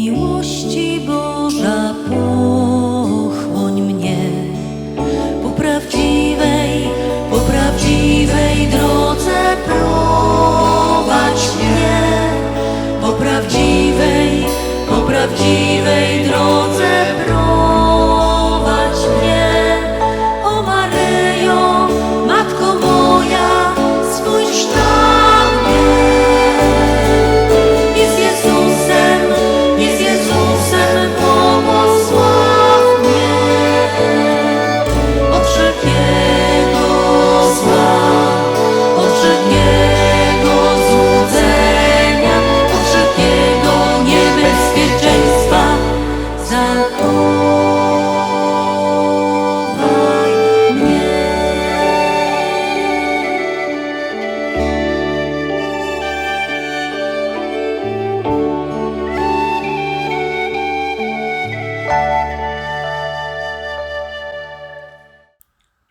miłości Boga.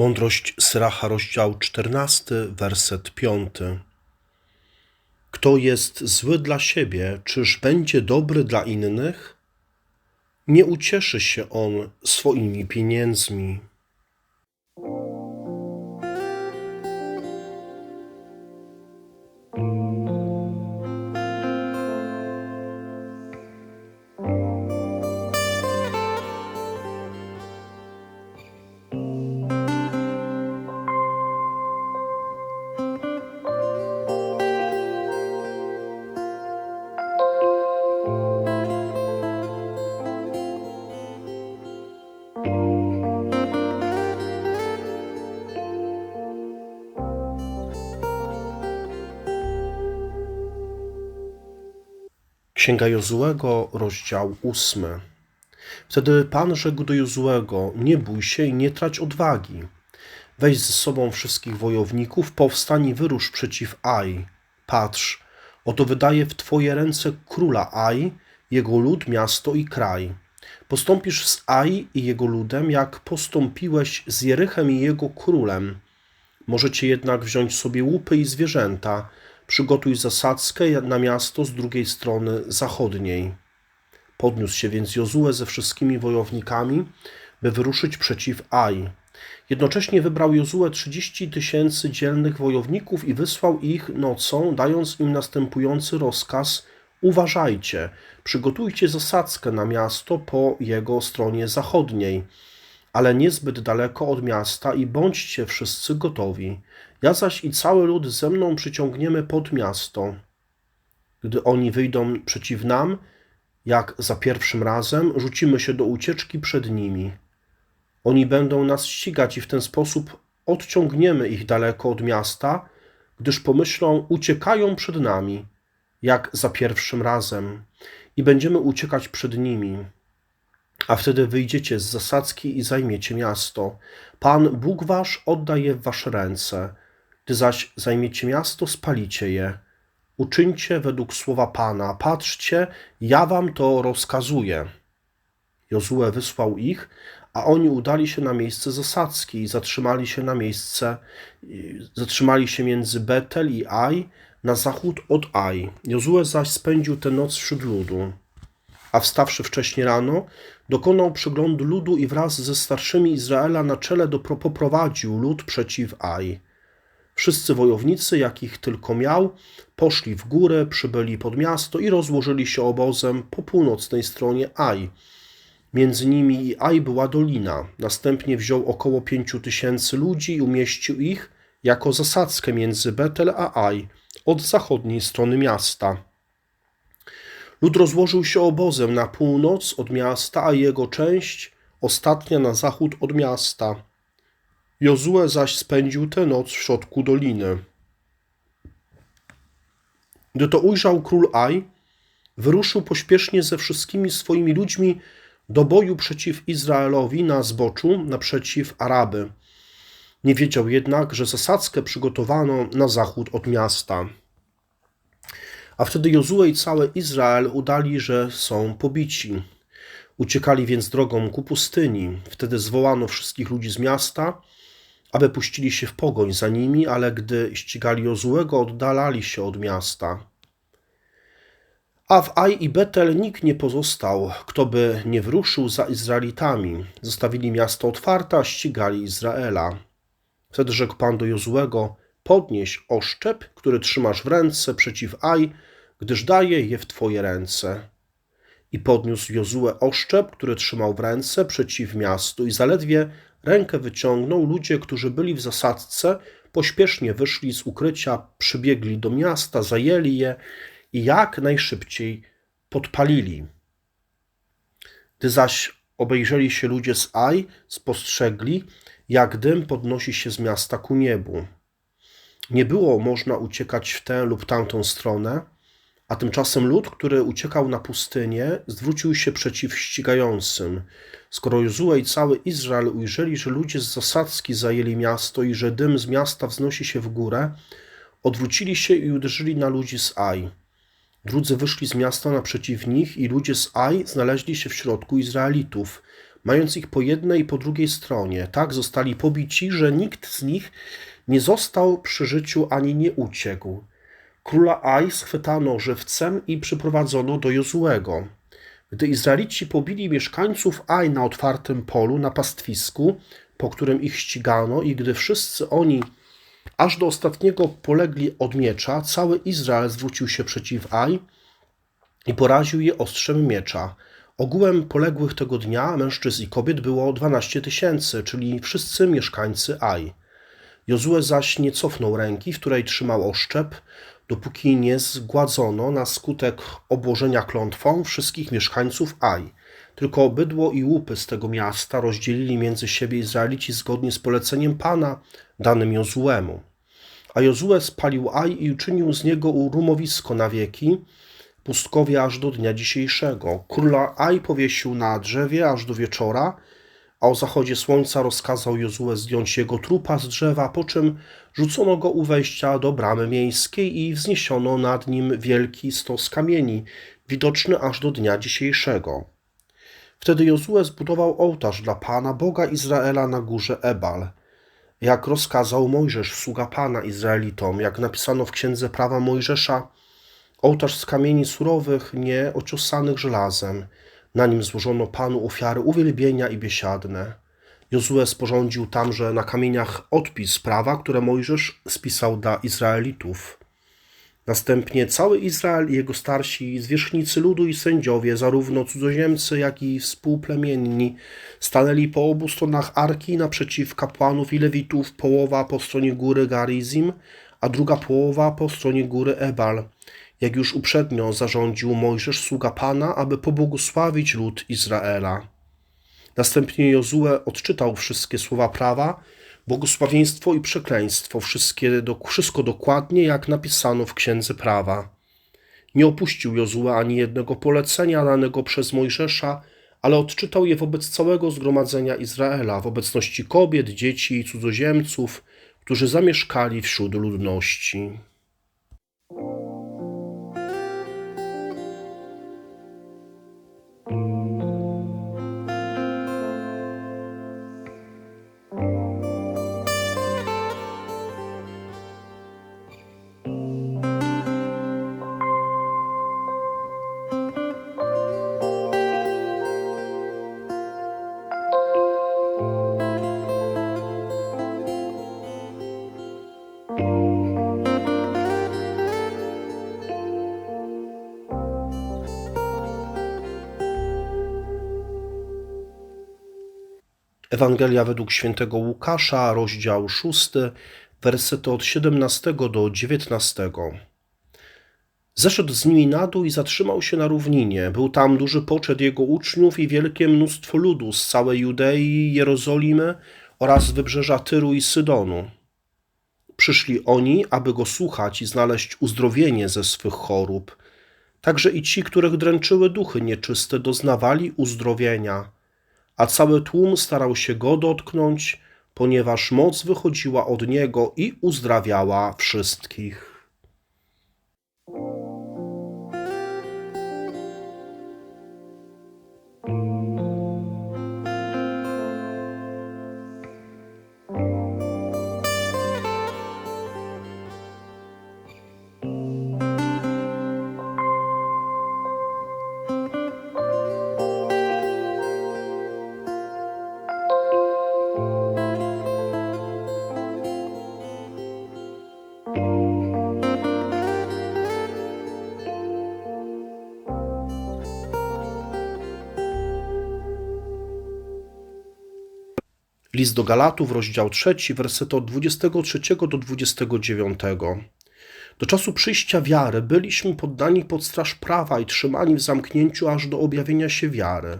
Mądrość Syracha, rozdział 14, werset 5. Kto jest zły dla siebie, czyż będzie dobry dla innych? Nie ucieszy się on swoimi pieniędzmi. Księga Jozułego, rozdział 8. Wtedy Pan rzekł do Jozułego: Nie bój się i nie trać odwagi. Weź ze sobą wszystkich wojowników, powstań i wyrusz przeciw Ai. Patrz, oto wydaje w twoje ręce króla Ai, jego lud, miasto i kraj. Postąpisz z Ai i jego ludem, jak postąpiłeś z Jerychem i jego królem. Możecie jednak wziąć sobie łupy i zwierzęta, Przygotuj zasadzkę na miasto z drugiej strony zachodniej. Podniósł się więc Jozue ze wszystkimi wojownikami, by wyruszyć przeciw Ai. Jednocześnie wybrał Jozue trzydzieści tysięcy dzielnych wojowników i wysłał ich nocą, dając im następujący rozkaz: Uważajcie, przygotujcie zasadzkę na miasto po jego stronie zachodniej ale niezbyt daleko od miasta i bądźcie wszyscy gotowi. Ja zaś i cały lud ze mną przyciągniemy pod miasto. Gdy oni wyjdą przeciw nam, jak za pierwszym razem, rzucimy się do ucieczki przed nimi. Oni będą nas ścigać i w ten sposób odciągniemy ich daleko od miasta, gdyż pomyślą, uciekają przed nami, jak za pierwszym razem, i będziemy uciekać przed nimi a wtedy wyjdziecie z zasadzki i zajmiecie miasto. Pan Bóg wasz odda je w wasze ręce. Gdy zaś zajmiecie miasto, spalicie je. Uczyńcie według słowa Pana. Patrzcie, ja wam to rozkazuję. Jozue wysłał ich, a oni udali się na miejsce zasadzki i zatrzymali się na miejsce, zatrzymali się między Betel i Aj, na zachód od Aj. Jozue zaś spędził tę noc wśród ludu a wstawszy wcześnie rano, dokonał przeglądu ludu i wraz ze starszymi Izraela na czele poprowadził lud przeciw Aj. Wszyscy wojownicy, jakich tylko miał, poszli w górę, przybyli pod miasto i rozłożyli się obozem po północnej stronie Aj. Między nimi i Aj była dolina. Następnie wziął około pięciu tysięcy ludzi i umieścił ich jako zasadzkę między Betel a Aj, od zachodniej strony miasta. Lud rozłożył się obozem na północ od miasta, a jego część ostatnia na zachód od miasta. Jozue zaś spędził tę noc w środku doliny. Gdy to ujrzał król Aj, wyruszył pośpiesznie ze wszystkimi swoimi ludźmi do boju przeciw Izraelowi na zboczu, naprzeciw Araby. Nie wiedział jednak, że zasadzkę przygotowano na zachód od miasta. A wtedy Jozue i cały Izrael udali, że są pobici. Uciekali więc drogą ku pustyni. Wtedy zwołano wszystkich ludzi z miasta, aby puścili się w pogoń za nimi, ale gdy ścigali Jozuego, oddalali się od miasta. A w Aj i Betel nikt nie pozostał, kto by nie wruszył za Izraelitami. Zostawili miasto otwarte, a ścigali Izraela. Wtedy rzekł Pan do Jozuego, podnieś oszczep, który trzymasz w ręce przeciw Aj, gdyż daje je w Twoje ręce. I podniósł Jozue oszczep, który trzymał w ręce przeciw miastu i zaledwie rękę wyciągnął, ludzie, którzy byli w zasadzce, pośpiesznie wyszli z ukrycia, przybiegli do miasta, zajęli je i jak najszybciej podpalili. Gdy zaś obejrzeli się ludzie z Aj, spostrzegli, jak dym podnosi się z miasta ku niebu. Nie było można uciekać w tę lub tamtą stronę, a tymczasem lud, który uciekał na pustynię, zwrócił się przeciw ścigającym. Skoro Jozue i cały Izrael ujrzeli, że ludzie z zasadzki zajęli miasto i że dym z miasta wznosi się w górę, odwrócili się i uderzyli na ludzi z Aj. Drudzy wyszli z miasta naprzeciw nich i ludzie z Aj znaleźli się w środku Izraelitów. mając ich po jednej i po drugiej stronie. Tak zostali pobici, że nikt z nich nie został przy życiu ani nie uciekł. Króla Aj schwytano żywcem i przyprowadzono do Jozułego. Gdy Izraelici pobili mieszkańców Aj na otwartym polu, na pastwisku, po którym ich ścigano, i gdy wszyscy oni aż do ostatniego polegli od miecza, cały Izrael zwrócił się przeciw Aj i poraził je ostrzem miecza. Ogółem poległych tego dnia mężczyzn i kobiet było 12 tysięcy, czyli wszyscy mieszkańcy Aj. Jozue zaś nie cofnął ręki, w której trzymał oszczep, dopóki nie zgładzono na skutek obłożenia klątwą wszystkich mieszkańców Aj. Tylko bydło i łupy z tego miasta rozdzielili między siebie Izraelici zgodnie z poleceniem Pana danym Jozuemu. A Jozue spalił Aj i uczynił z niego rumowisko na wieki, pustkowie aż do dnia dzisiejszego. Króla Aj powiesił na drzewie aż do wieczora, a o zachodzie słońca rozkazał Jozue zdjąć jego trupa z drzewa, po czym rzucono go u wejścia do bramy miejskiej i wzniesiono nad nim wielki stos kamieni, widoczny aż do dnia dzisiejszego. Wtedy Jozue zbudował ołtarz dla Pana, Boga Izraela na górze Ebal, jak rozkazał Mojżesz, sługa Pana Izraelitom, jak napisano w Księdze Prawa Mojżesza, ołtarz z kamieni surowych, nie ociosanych żelazem. Na nim złożono Panu ofiary uwielbienia i biesiadne. Jozue sporządził tamże na kamieniach odpis prawa, które Mojżesz spisał dla Izraelitów. Następnie cały Izrael i jego starsi, zwierzchnicy ludu i sędziowie, zarówno cudzoziemcy, jak i współplemienni, stanęli po obu stronach arki naprzeciw kapłanów i lewitów, połowa po stronie góry Garizim, a druga połowa po stronie góry Ebal, jak już uprzednio zarządził Mojżesz, sługa Pana, aby pobłogosławić lud Izraela. Następnie Jozue odczytał wszystkie słowa prawa, błogosławieństwo i przekleństwo, wszystkie, wszystko dokładnie, jak napisano w Księdze Prawa. Nie opuścił Jozue ani jednego polecenia danego przez Mojżesza, ale odczytał je wobec całego zgromadzenia Izraela, w obecności kobiet, dzieci i cudzoziemców, którzy zamieszkali wśród ludności. Ewangelia według świętego Łukasza, rozdział 6, wersety od 17 do 19. Zeszedł z nimi na dół i zatrzymał się na równinie. Był tam duży poczet jego uczniów i wielkie mnóstwo ludu z całej Judei, Jerozolimy oraz wybrzeża Tyru i Sydonu. Przyszli oni, aby go słuchać i znaleźć uzdrowienie ze swych chorób. Także i ci, których dręczyły duchy nieczyste, doznawali uzdrowienia – a cały tłum starał się go dotknąć, ponieważ moc wychodziła od niego i uzdrawiała wszystkich. List do Galatów, rozdział 3, wersety od 23 do 29. Do czasu przyjścia wiary byliśmy poddani pod straż prawa i trzymani w zamknięciu aż do objawienia się wiary.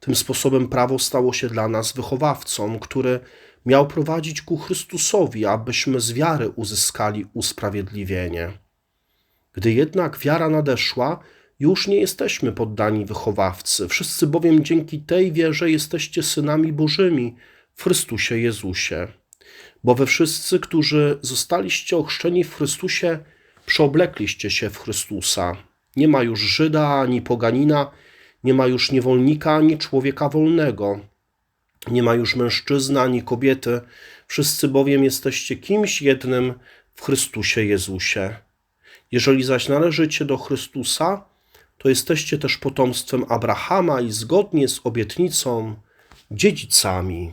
Tym sposobem prawo stało się dla nas wychowawcą, który miał prowadzić ku Chrystusowi, abyśmy z wiary uzyskali usprawiedliwienie. Gdy jednak wiara nadeszła, już nie jesteśmy poddani wychowawcy, wszyscy bowiem dzięki tej wierze jesteście synami Bożymi, w Chrystusie Jezusie. Bo we wszyscy, którzy zostaliście ochrzczeni w Chrystusie, przeoblekliście się w Chrystusa. Nie ma już Żyda ani poganina, Nie ma już niewolnika ani człowieka wolnego. Nie ma już mężczyzny ani kobiety, wszyscy bowiem jesteście kimś jednym w Chrystusie Jezusie. Jeżeli zaś należycie do Chrystusa, to jesteście też potomstwem Abrahama i zgodnie z obietnicą dziedzicami.